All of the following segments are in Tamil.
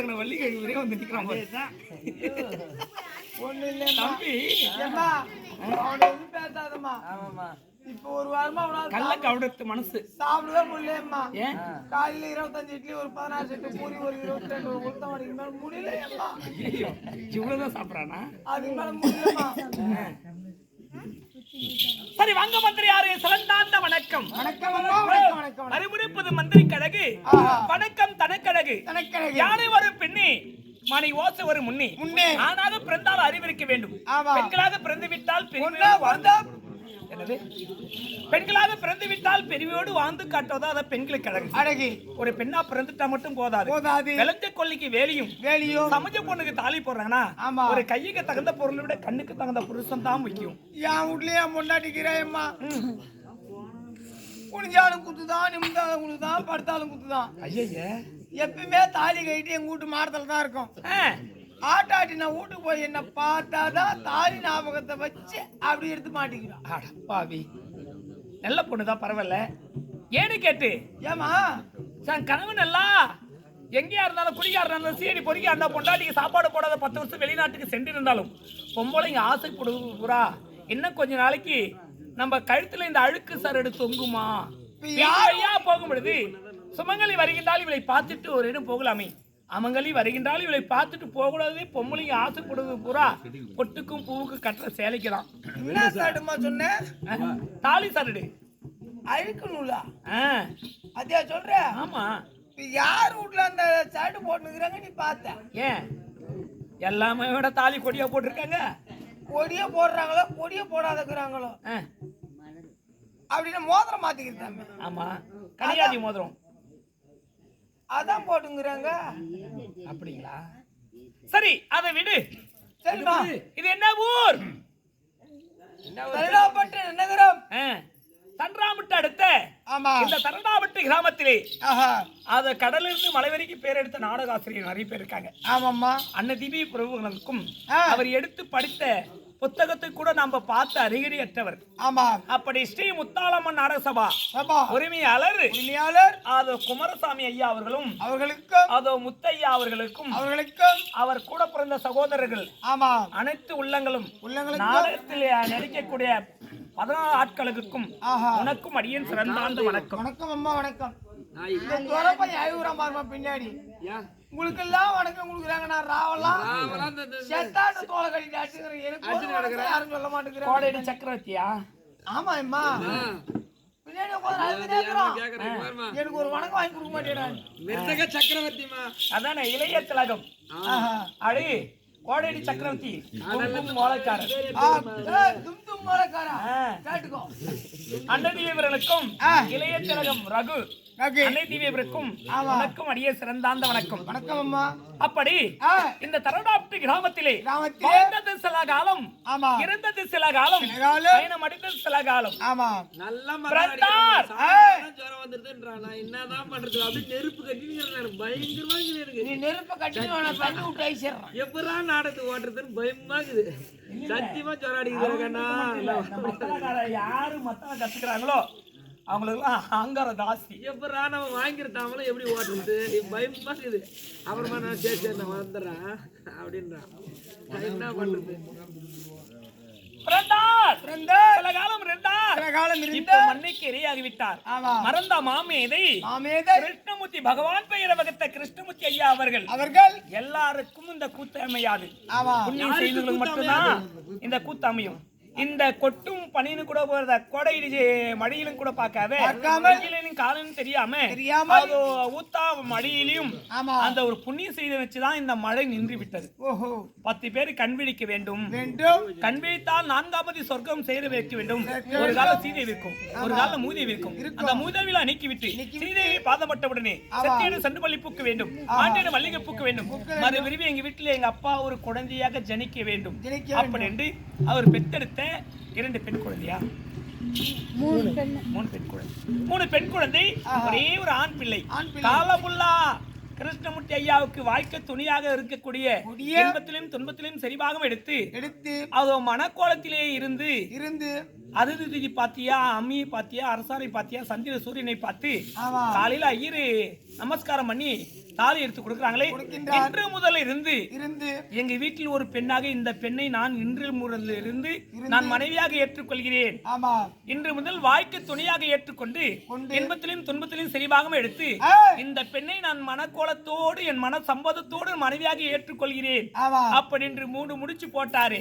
பிறகு வள்ளி கழிவுரே வந்து நிக்கிறான் பாரு. ஒண்ணு இல்ல தம்பி. பேசாதம்மா. ஆமாமா இப்போ ஒரு வாரமா அவனால கள்ள கவுடத்து மனசு. சாப்பிடவே முடியலம்மா ஏன் காலையில இருபத்தஞ்சு இட்லி ஒரு பதினாறு செட்டு பூரி ஒரு இருபத்தி ரெண்டு ஒரு உளுத்தம் வடைக்கு மேல முடியலையம்மா. இவ்வளவுதான் சாப்பிடறானா? அதுக்கு மேல முடியலம்மா சரி வாங்க மந்திரி யாரு சிறந்தாந்த வணக்கம் வணக்கம் அறிவுரைப்பது மந்திரி கழகு. வணக்கம் தனக்கழகு. யானை வரும் பெண்ணே மணி ஓசை ஒரு முன்னே. ஆணாக பிறந்தால் அறிவிருக்க வேண்டும். பெண்களாக பிறந்து விட்டால் ஒண்ணா என்னது பெண்களாக பிறந்து விட்டால் பெருமையோடு வாழ்ந்து காட்டுவதா அதை பெண்களுக்கு அழகு. அழகி. ஒரு பெண்ணா பிறந்துட்டா மட்டும் போதாது. போதாது. விளைஞ்ச கொல்லிக்கு வேலியும் வேலியோ சமைச்ச பொண்ணுக்கு தாலி போடுறாங்கன்னா ஆமா. ஒரு கையுக்கு தகுந்த பொருளை விட கண்ணுக்கு தகுந்த புருஷன் தான் முக்கியம். என் வீட்லயே முன்னாடிக்கிறாயம்மா குனிஞ்சாலும் குத்துதான் நிமிந்தாலும் குத்துதான் படுத்தாலும் குத்துதான். ஐயய்ய எப்பயுமே தாலி கட்டிட்டு எங்க வீட்டு மாடத்துல தான் இருக்கும். ஆட்டாட்டி நான் வீட்டுக்கு போய் என்ன பார்த்தாதான் தாலி ஞாபகத்தை வச்சு அப்படி எடுத்து மாட்டிக்கிறான் அட பாவி. நல்ல பொண்ணுதான் பரவாயில்ல. ஏன்னு கேட்டு? ஏமா தன் கணவன் எல்லாம் எங்கேயா இருந்தாலும் குடியா இருந்தாலும் சீடி பொறிக்கா இருந்தா பொண்டாட்டிக்கு சாப்பாடு போடாத பத்து வருஷம் வெளிநாட்டுக்கு சென்றிருந்தாலும் பொம்பளைங்க ஆசைப்படுறா இன்னும் கொஞ்ச நாளைக்கு நம்ம கழுத்துல இந்த அழுக்கு சரடு தொங்குமா? போகும் பொழுது சுமங்கலி வருகின்றால் இவளை பார்த்துட்டு ஒரு இடம் போகலாமே. அமங்கலி வருகின்றால் இவளை பார்த்துட்டு போகக்கூடாது. பொம்பளைங்க ஆசைப்படுவது பூரா பொட்டுக்கும் பூவுக்கும் கட்டுற சேலைக்கு தான் என்ன சாட்டுமா சொன்ன? தாலி சரடு அழுக்கு நூலா? ஆ, அதே சொல்ற? ஆமா. யார் வீட்ல அந்த சாட்டு போட்டுக்கிறாங்க நீ பார்த்த? ஏன்? எல்லாமே விட தாலி கொடியா போட்டிருக்காங்க. கொடிய போடுறாங்களோ கொடிய போடாதக்குறாங்களோ? அப்படின்னு மோதிரம் மாத்திக்கிட்டாங்க ஆமா. கனியாதி மோதிரம். அதான் போட்டுங்கிறாங்க. அப்படிங்களா? சரி அதை விடு. சரிம்மா இது என்ன ஊர்? தலைடாப்பட்டு நகரம். தன்றாமிட்டு அடுத்த. ஆமா. இந்த தரண்டாவட்டு கிராமத்திலே ஆஹா. அத கடலிருந்து மலை வரைக்கும் பேர் எடுத்த நாடகாசிரியர் நிறைய பேர் இருக்காங்க. ஆமாம்மா. அன்ன திவ்ய பிரபுகளுக்கும். அவர் எடுத்து படித்த புத்தகத்தை கூட நாம பார்த்த அறிகுறியற்றவர். ஆமா. அப்படி ஸ்ரீ முத்தாலம்மன் நாடக சபா. உரிமையாளர். உரிமையாளர். அதோ குமாரசாமி ஐயா அவர்களும். அவர்களுக்கும். அதோ முத்தையா அவர்களுக்கும். அவர்களுக்கும். அவர் கூட பிறந்த சகோதரர்கள். ஆமா. அனைத்து உள்ளங்களும். உள்ளங்களுக்கும். நாடகத்தில் நடிக்கக்கூடிய பதினாறு ஆட்களுக்கும் ஆஹா. உனக்கும் அடியேன் சிறந்தாண்டு வணக்கம். வணக்கம் அம்மா வணக்கம். பின்னாடி. உங்களுக்கு எல்லாம் வணக்கம் கொடுக்குறாங்க. நான் ராவலாம் செத்தாட்ட தோலை கட்டிட்டு அடிச்சுக்கிறேன் எனக்கு யாரும் சொல்ல மாட்டேங்கிறாங்க. கோடையடி சக்கரவர்த்தியா? ஆமா அம்மா. எனக்கு ஒரு வணக்கம் வாங்கி கொடுக்க மாட்டேங்கிறாங்க சக்கரவர்த்திமா அதானே இளைய திலகம். ஆஹா. அடி கோடையடி சக்கரவர்த்தி. ஆ. கேட்டுக்கோ. அன்னை தீவிரனுக்கும் ஆ. இளைய திலகம் ரகு. அன்னை தீவிரருக்கும் ஆமா. உனக்கும் அடியே சிறந்தாந்த வணக்கம். வணக்கம் அம்மா. அப்படி இந்த தரடாப்டி கிராமத்திலே வாழ்ந்தது சில காலம் ஆமா. இருந்தது சில காலம். பயணம் அடித்தது சில காலம். ஆமா. நல்லா பிரதார். ஜுரம் வந்துருதுன்றா. நான் என்னதான் பண்றது? அப்படியே நெருப்பு எனக்கு பயங்கரமா எனக்கு. நீ நெருப்ப கட்டி நான் தண்ணி விட்டு ஐசிடுறேன் எப்படா நாடகத்துக்கு ஓட்டுறதுன்னு பயமா இருக்குது. சத்தியமா ஜுரம் யாரு மத்தள கத்துக்கிறாங்களோ? அவங்களுக்கு அகங்காரம் ஜாஸ்தி எப்படா நம்ம வாங்கிருந்தாமலும் எப்படி ஓட்டுறது பயமா இருக்குது. அப்புறமா நான் சரி சரி நான் வந்துடுறேன். அப்படின்றான் என்ன பண்றது மறந்த மாமேதை. கிருஷ்ணமூர்த்தி பகவான் பெயரை வகுத்த கிருஷ்ணமூர்த்தி ஐயா அவர்கள். அவர்கள். எல்லாருக்கும் இந்த கூத்து அமையாது. மட்டும்தான் இந்த கூத்து அமையும். இந்த கொட்டும் பனின்னு கூட போறத கொடை மடியிலும் கூட பார்க்காம காலம் தெரியாம தெரியாமல், அது ஊத்தா மடியிலையும் ஆமா. அந்த ஒரு புண்ணியம் செய்து வச்சுதான் இந்த மழை நின்று விட்டது ஓஹோ. பத்து பேர் கண் விழிக்க வேண்டும். வேண்டும். கண் விழித்தால் நான்காவது சொர்க்கம் செய்து வைக்க வேண்டும். ஒரு காலம் சீதேவிக்கும் ஒரு காலம் மூதேவிக்கும் அந்த மூதேவில நீக்கிவிட்டு சீதேவி பாதப்பட்டவுடனே சத்தியனு சண்டு பள்ளி பூக்க வேண்டும். ஆண்டியனு மல்லிகை பூக்க வேண்டும். மறு விரும்பி எங்க வீட்டுல எங்க அப்பா ஒரு குழந்தையாக ஜனிக்க வேண்டும். அப்படி என்று அவர் பெத்தெடுத்த இரண்டு பெண் குழந்தையா? மூணு பெண். குழந்தை. மூணு பெண் குழந்தை ஒரே ஒரு ஆண் பிள்ளை. காலமுல்லா கிருஷ்ணமூர்த்தி ஐயாவுக்கு வாழ்க்கை துணையாக இருக்கக்கூடிய கொடிய- இன்பத்திலும் துன்பத்திலும் சரிபாகம் எடுத்து எடுத்து அதோ மனக்கோலத்திலே இருந்து இருந்து அதிதி திதி பாத்தியா அம்மியை பாத்தியா அரசாரை பாத்தியா சந்திர சூரியனை பார்த்து காலையில ஐயரு நமஸ்காரம் பண்ணி தாலி எடுத்து கொடுக்குறாங்களே. இன்று முதல் இருந்து இருந்து எங்க வீட்டில் ஒரு பெண்ணாக இந்த பெண்ணை நான் இன்று முதல் இருந்து நான் மனைவியாக ஏற்றுக்கொள்கிறேன். ஆமா. இன்று முதல் வாய்க்கு துணையாக ஏற்றுக்கொண்டு கொண்டு. இன்பத்திலும் துன்பத்திலும் சரிபாகம் எடுத்து இந்த பெண்ணை நான் மனக்கோலத்தோடு என் மன சம்பதத்தோடு மனைவியாக ஏற்றுக்கொள்கிறேன். அப்படி என்று மூணு முடிச்சு போட்டாரு.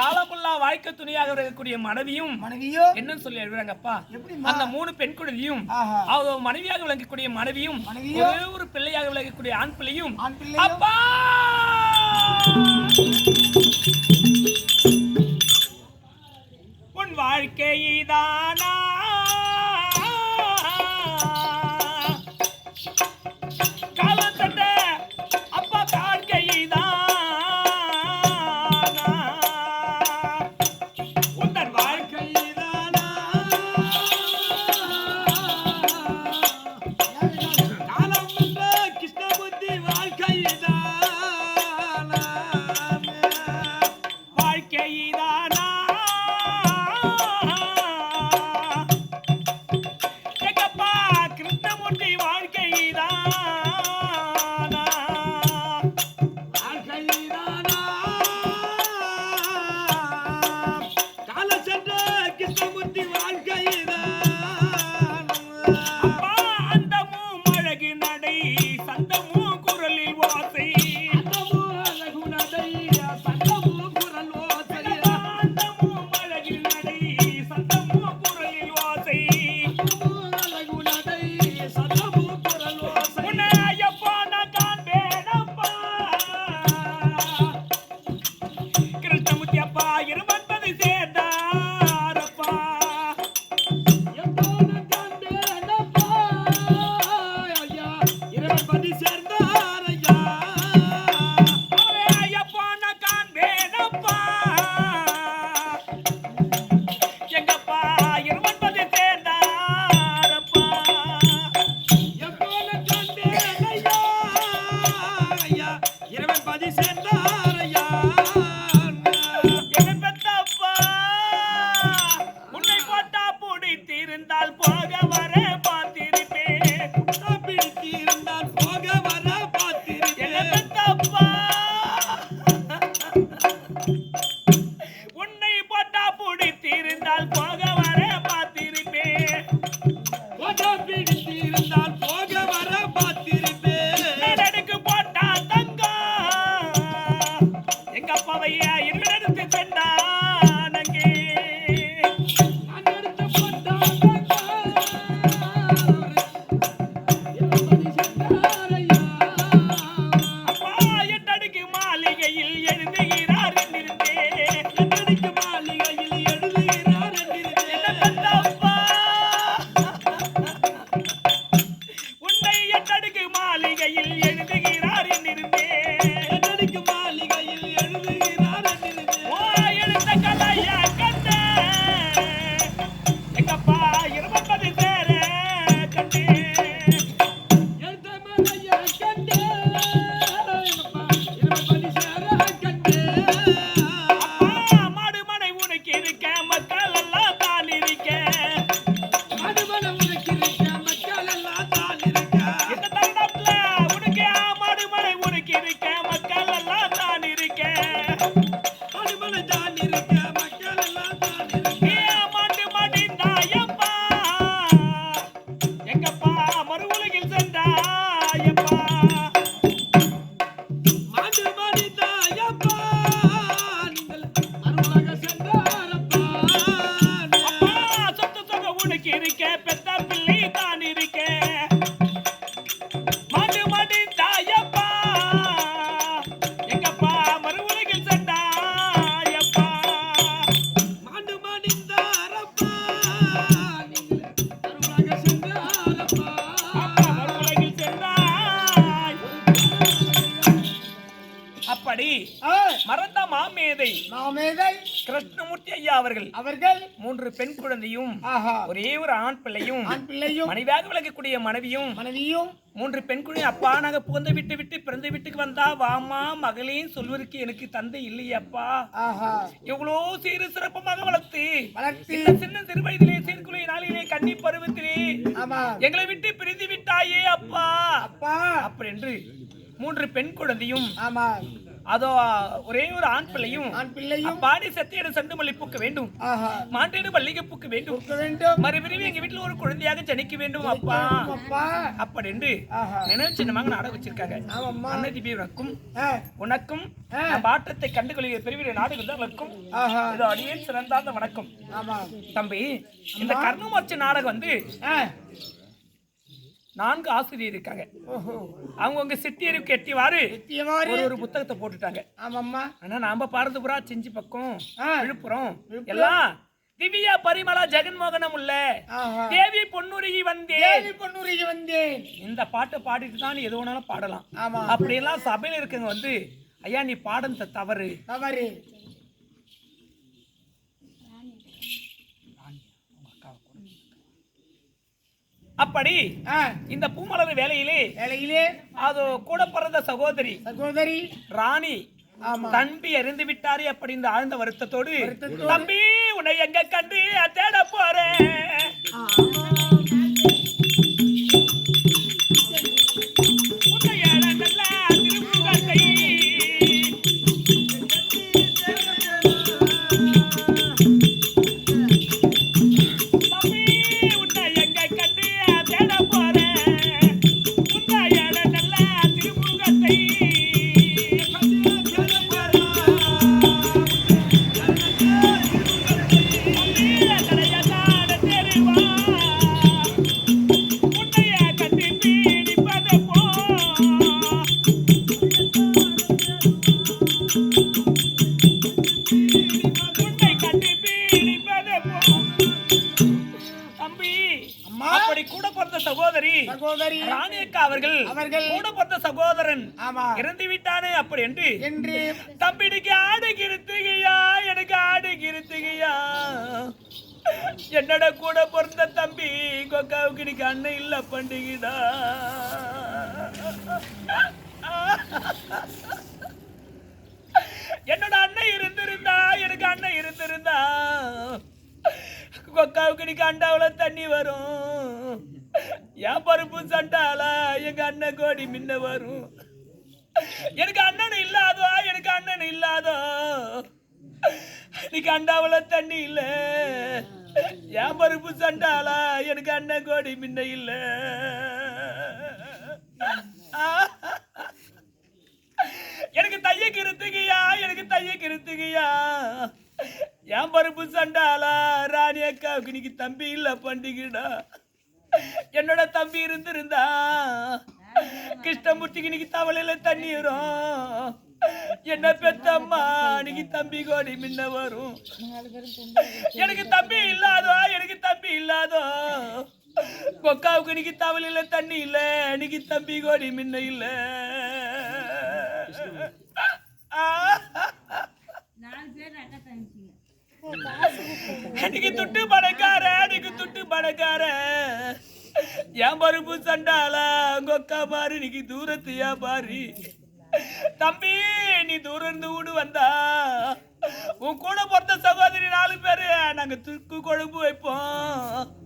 காலமுல்லா வாழ்க்கை துணையாக இருக்கக்கூடிய மனைவியும் மனைவியோ? என்னன்னு சொல்லி எழுதுறாங்கப்பா. அந்த மூணு பெண் குழந்தையும் மனைவியாக விளங்கக்கூடிய மனைவியும் ஒரே ஒரு பிள்ளையாக விளங்கக்கூடிய பிள்ளையும் ஆண் பிள்ளையும் அப்பா! உன் வாழ்க்கையிதானா? காலத்தட்ட Ei, Patrícia! நாமேதை கிருஷ்ணமூர்த்தி ஐயா அவர்கள். அவர்கள் மூன்று பெண் குழந்தையும் ஒரே ஒரு ஆண் பிள்ளையும் ஆண் பிள்ளையும் மனைவியாக விளக்கக்கூடிய மனைவியும் மனைவியும் மூன்று பெண் குழந்தை அப்பா நாங்க புகுந்த விட்டு விட்டு பிறந்த வீட்டுக்கு வந்தா வாமா மகளேன்னு சொல்வதற்கு எனக்கு தந்தை இல்லையப்பா எவ்வளோ சீரு சிறப்பமாக வளர்த்து இந்த சின்ன சிறு வயதிலே சீர்குலை நாளிலே கன்னி பருவத்திலே எங்களை விட்டு பிரிந்து விட்டாயே அப்பா. அப்பா. அப்படி என்று மூன்று பெண் குழந்தையும் ஆமா. அதோ ஒரே ஒரு ஆண் பிள்ளையும் ஆண் பிள்ளையும் அப்பாடி சத்தியிடம் செண்டு மல்லி பூக்க வேண்டும் மாட்டேடு மல்லிகை பூக்க வேண்டும். வேண்டும் மறுபிரிவு எங்க வீட்டுல ஒரு குழந்தையாக ஜனிக்க வேண்டும் அப்பா. அப்பா அப்படி என்று நினைவு சின்னமாக நாடகம் வச்சிருக்காங்க. ஆமாம்மா. அன்னை திபி உனக்கும் ஆட்டத்தை கண்டுகொள்கிற பெருவிட நாடுகளுக்கும் ஆஹா. இதோ அடியே சிறந்தாந்த வணக்கம். தம்பி இந்த கர்ணமோட்ச நாடகம் வந்து நான்கு ஆசிரியர் இருக்காங்க ஓஹோ. அவங்க உங்க சிட்டியருக்கு எட்டிவாறு ஒரு ஒரு புத்தகத்தை போட்டுட்டாங்க. ஆமாம்மா. ஆனா நாம பாரத புறா செஞ்சி பக்கம். விழுப்புரம். எல்லாம் திவ்யா பரிமளா ஜெகன்மோகனம் உள்ள தேவி பொன்னுருகி வந்தே தேவி பொன்னுரிக்கு வந்தேன். இந்த பாட்டை பாடிட்டு தான் எது வேணாலும் பாடலாம். ஆமா. அப்படியெல்லாம் சபையில இருக்கவங்க வந்து ஐயா நீ பாடம் தவறு. தவறு. அப்படி இந்த பூமலர் வேலையிலே வேலையிலே அது கூட பிறந்த சகோதரி சகோதரி ராணி தம்பி அறிந்து விட்டாரே அப்படி இந்த ஆழ்ந்த வருத்தத்தோடு. தம்பி உன்னை எங்க கண்டு? தேட போறேன். அவர்கள் கூட பிறந்த சகோதரன். ஆமா. இறந்து விட்டானே அப்படி என்று என்று தம்பிடிக்கு ஆடு கிருத்துகையா எனக்கு ஆடு கிருத்துகையா என்னோட கூட பிறந்த தம்பி கொக்காவுக்கு இன்னைக்கு அண்ணன் இல்ல பண்டிகைடா என்னோட அண்ணன் இருந்திருந்தா எனக்கு அண்ணன் இருந்திருந்தா. கொக்காவுக்கு இன்னைக்கு அண்டாவுல தண்ணி வரும். என் பருப்பு சண்டாலா எங்க அண்ணன் கோடி முன்ன வரும். எனக்கு அண்ணன் இல்லாதோ? எனக்கு அண்ணன் இல்லாதோ? இன்னைக்கு அண்டாவுல தண்ணி இல்ல. என் பருப்பு சண்டால எனக்கு அண்ணன் கோடி முன்ன இல்ல. எனக்கு தைய கிருத்துகையா? எனக்கு தைய கிருத்துகையா? என் பருப்பு சண்டாலா ராணி அக்காவுக்கு இன்னைக்கு தம்பி இல்ல பண்டிகைடா. என்னோட தம்பி இருந்திருந்தா. கிருஷ்ணமூர்த்திக்கு இன்னைக்கு தவளையில தண்ணி வரும். என்ன பெத்தம்மா இன்னைக்கு தம்பி கோடி முன்ன வரும். எனக்கு தம்பி இல்லாதோ எனக்கு தம்பி இல்லாதோ. கொக்காவுக்கு இன்னைக்கு தவளையில தண்ணி இல்ல இன்னைக்கு தம்பி கோடி முன்ன இல்ல. அன்னைக்கு துட்டு பணக்கார அன்னைக்கு துட்டு பணக்கார. என் பருப்பு சண்டால கொக்கா பாரு இன்னைக்கு தூரத்தையா பாரு. தம்பி நீ தூரம் இருந்து வீடு வந்தா. உன் கூட பிறந்த சகோதரி நாலு பேரு நாங்க துக்கு குழம்பு வைப்போம்.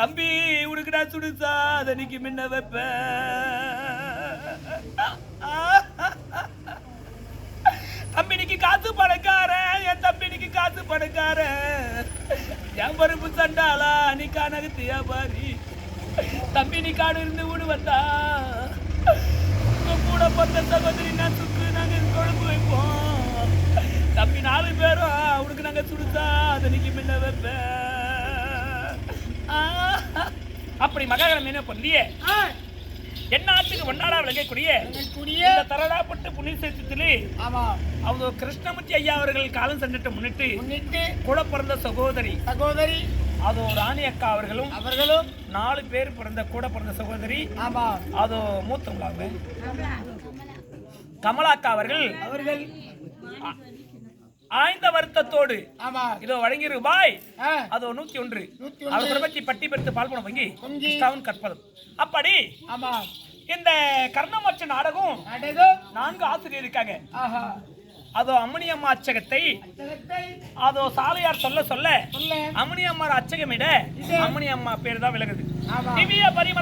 தம்பி உனக்கு நான் சுடுசா அதனைக்கு முன்ன வைப்பேன். இன்னைக்கு காசு பணக்காரன் பணக்காரன் என் பருப்பு சண்டாளா நீ கானகத்தியா பாரி தம்பி நீ காடு இருந்து வீடு வந்தா. கூட பிறந்த சகோதரி நான் சுக்கு நாங்க குழம்பு வைப்போம். தம்பி நாலு பேரும் அவனுக்கு நாங்க சுடுதா அதனைக்கு முன்ன வைப்பேன் ஆ, அப்படி மகாகலம் என்ன பண்ணியே என்ன ஆச்சுக்கு ஒன்னாடா விளங்கக்கூடிய குடிய? இந்த தரடாப்பட்டு புண்ணிய சேத்திலே ஆமா அவங்க கிருஷ்ணமூர்த்தி ஐயா அவர்கள் காலம் சென்றிட்டு முன்னிட்டு முன்னிட்டு கூட பிறந்த சகோதரி. சகோதரி அதோ ராணி அக்கா அவர்களும் அவர்களும் நாலு பேர் பிறந்த கூட பிறந்த சகோதரி. ஆமா. அதோ மூத்தவங்க கமலா அக்கா அவர்கள் அவர்கள் ஆய்ந்த வருத்தத்தோடு ஆமா. இதோ வழங்கி ரூபாய் அதோ நூத்தி ஒன்று அவர் பற்றி பட்டி பெருத்து பால் பணம் வங்கி. கிருஷ்ணாவின் கற்பதும். அப்படி ஆமா. இந்த கர்ணமச்ச நாடகம் நான்கு ஆசிரியர் இருக்காங்க. ஆஹா. அதோ அம்மணியம்மா அச்சகத்தை அச்சகத்தை அதோ சாலையார் சொல்ல சொல்ல சொல்ல. அம்மணி அம்மா அச்சகமிட அம்மணி அம்மா பேர் தான் விலகுது ஆமா. திவ்ய பரிமள